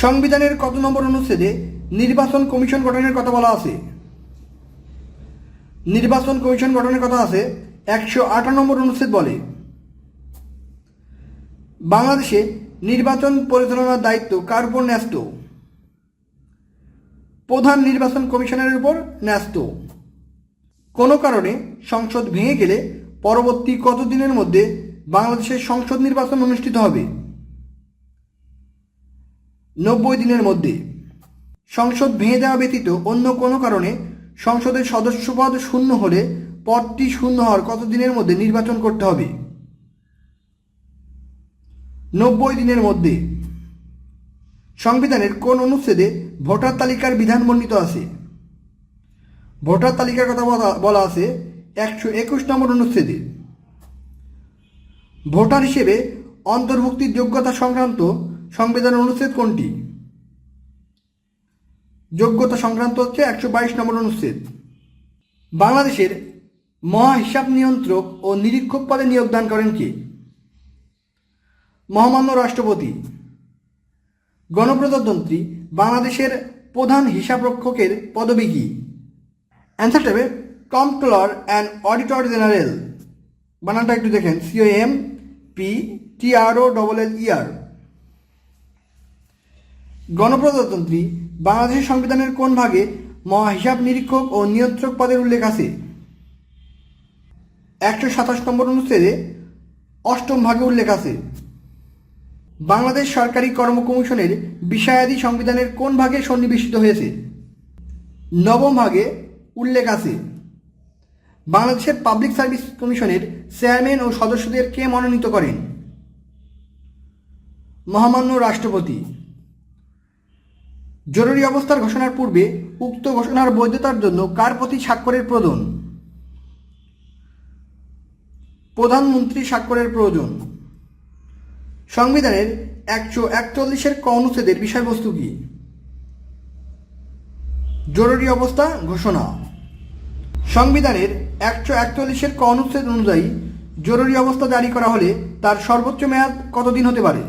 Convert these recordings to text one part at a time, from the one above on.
সংবিধানের কত নম্বর অনুচ্ছেদে নির্বাচন কমিশন গঠনের কথা বলা আছে? নির্বাচন কমিশন গঠনের কথা আছে, একশো আঠারো নম্বর অনুচ্ছেদ বলে। বাংলাদেশে নির্বাচন পরিচালনার দায়িত্ব কার উপর ন্যস্ত? প্রধান নির্বাচন কমিশনের উপর ন্যস্ত। কোনো কারণে সংসদ ভেঙে গেলে পরবর্তী কতদিনের মধ্যে বাংলাদেশের সংসদ নির্বাচন অনুষ্ঠিত হবে? নব্বই দিনের মধ্যে। সংসদ ভেঙে দেওয়া ব্যতীত অন্য কোনো কারণে সংসদের সদস্যপদ শূন্য হলে পদটি শূন্য হওয়ার কত দিনের মধ্যে নির্বাচন করতে হবে? নব্বই দিনের মধ্যে। সংবিধানের কোন অনুচ্ছেদে ভোটার তালিকার বিধান বর্ণিত আছে? ভোটার তালিকার কথা বলা- বলা আছে একশো একুশ নম্বর অনুচ্ছেদে। ভোটার হিসেবে অন্তর্ভুক্তির যোগ্যতা সংক্রান্ত সংবিধান অনুচ্ছেদ কোনটি? যোগ্যতা সংক্রান্ত হচ্ছে একশো বাইশ নম্বর অনুচ্ছেদ। বাংলাদেশের মহা হিসাব নিয়ন্ত্রক ও নিরীক্ষক পদে নিয়োগদান করেন কে? মহামান্য রাষ্ট্রপতি। গণপ্রজাতন্ত্রী বাংলাদেশের প্রধান হিসাবরক্ষকের পদবি কি? অ্যান্সারটা হবে কম্পট্রোলার অ্যান্ড অডিটর জেনারেল বানানটা একটু দেখেন। C O M P T double L E R গণপ্রজাতন্ত্রী বাংলাদেশের সংবিধানের কোন ভাগে মহা হিসাব নিরীক্ষক ও নিয়ন্ত্রক পদের উল্লেখ আছে? একশো সাতাশ নম্বর অনুচ্ছেদে অষ্টম ভাগে উল্লেখ আছে। বাংলাদেশ সরকারি কর্ম কমিশনের বিষয়াদি সংবিধানের কোন ভাগে সন্নিবেশিত হয়েছে? নবম ভাগে উল্লেখ আছে। বাংলাদেশের পাবলিক সার্ভিস কমিশনের চেয়ারম্যান ও সদস্যদের কে মনোনীত করেন? মহামান্য রাষ্ট্রপতি। জরুরি অবস্থার ঘোষণার পূর্বে উক্ত ঘোষণার বৈধতার জন্য কার প্রতি স্বাক্ষরের প্রয়োজন? প্রধানমন্ত্রী স্বাক্ষরের প্রয়োজন। সংবিধানের একশো একচল্লিশের ক অনুচ্ছেদের বিষয়বস্তু কি? জরুরি অবস্থা ঘোষণা। সংবিধানের একশো একচল্লিশের ক অনুচ্ছেদ অনুযায়ী জরুরি অবস্থা জারি করা হলে তার সর্বোচ্চ মেয়াদ কতদিন হতে পারে?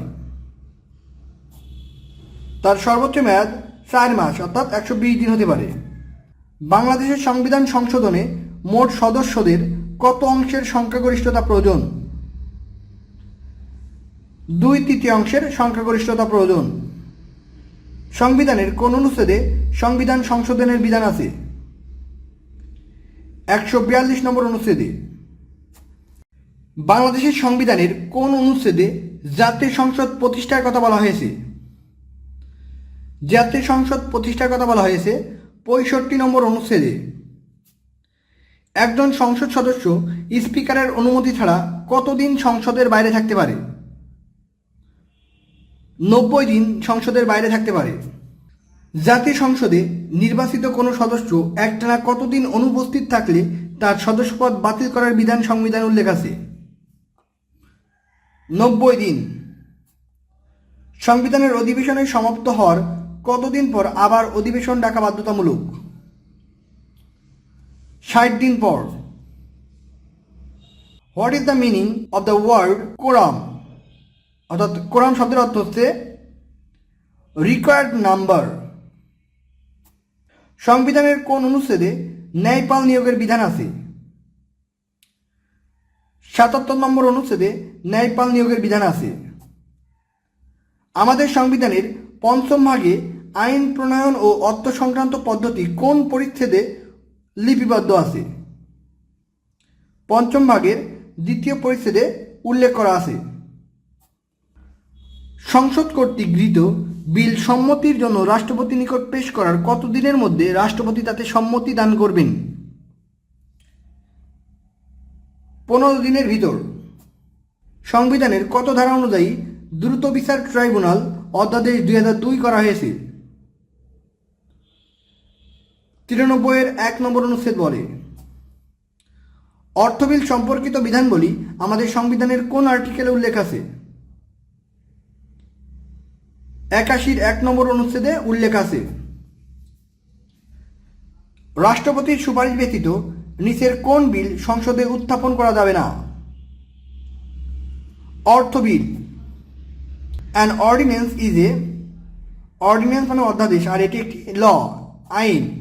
তার সর্বোচ্চ মেয়াদ চার মাস, অর্থাৎ একশো বিশ দিন হতে পারে। বাংলাদেশের সংবিধান সংশোধনে মোট সদস্যদের কত অংশের সংখ্যাগরিষ্ঠতা প্রয়োজন? দুই তৃতীয়াংশের সংখ্যাগরিষ্ঠতা প্রয়োজন। সংবিধানের কোন অনুচ্ছেদে সংবিধান সংশোধনের বিধান আছে? একশো বিয়াল্লিশ নম্বর অনুচ্ছেদে। বাংলাদেশের সংবিধানের কোন অনুচ্ছেদে জাতীয় সংসদ প্রতিষ্ঠার কথা বলা হয়েছে? জাতীয় সংসদ প্রতিষ্ঠার কথা বলা হয়েছে, পঁয়ষট্টি নম্বর অনুচ্ছেদে। একজন সংসদ সদস্য স্পিকারের অনুমতি ছাড়া কতদিন সংসদের বাইরে থাকতে পারে? নব্বই দিন সংসদের বাইরে থাকতে পারে। জাতীয় সংসদে নির্বাচিত কোনো সদস্য একটানা কতদিন অনুপস্থিত থাকলে তার সদস্যপদ বাতিল করার বিধান সংবিধান উল্লেখ আছে? নব্বই দিন। সংবিধানের অধিবেশনের সমাপ্ত হওয়ার কতদিন পর আবার অধিবেশন ডাকা বাধ্যতামূলক? ষাট দিন পর। What is the meaning of the word quorum অর্থাৎ কোরাম শব্দের অর্থ হচ্ছে রিকোয়ার্ড নাম্বার সংবিধানের কোন অনুচ্ছেদে ন্যায়পাল নিয়োগের বিধান আছে? সাতাত্তর নম্বর অনুচ্ছেদে ন্যায়পাল নিয়োগের বিধান আছে। আমাদের সংবিধানের পঞ্চম ভাগে আইন প্রণয়ন ও অর্থ সংক্রান্ত পদ্ধতি কোন পরিচ্ছেদে লিপিবদ্ধ আছে? পঞ্চম ভাগের দ্বিতীয় পরিচ্ছেদে উল্লেখ করা আছে। সংসদ কর্তৃক গৃহীত বিল সম্মতির জন্য রাষ্ট্রপতি নিকট পেশ করার কতদিনের মধ্যে রাষ্ট্রপতি তাতে সম্মতি দান করবেন? পনেরো দিনের ভিতর। সংবিধানের কত ধারা অনুযায়ী দ্রুত বিচার ট্রাইব্যুনাল অধ্যাদেশ দুই হাজার দুই করা হয়েছে? তিরানব্বইয়ের এক নম্বর অনুচ্ছেদ বলে। অর্থবিল সম্পর্কিত বিধানগুলি আমাদের সংবিধানের কোন আর্টিকেলে উল্লেখ আছে? একাশির এক নম্বর অনুচ্ছেদে উল্লেখ আছে। রাষ্ট্রপতির সুপারিশ ব্যতীত নিচের কোন বিল সংসদে উত্থাপন করা যাবে না? অর্থ bill an ordinance is a ordinance মানে অধ্যাদেশ, আর এটি একটি ল আইন।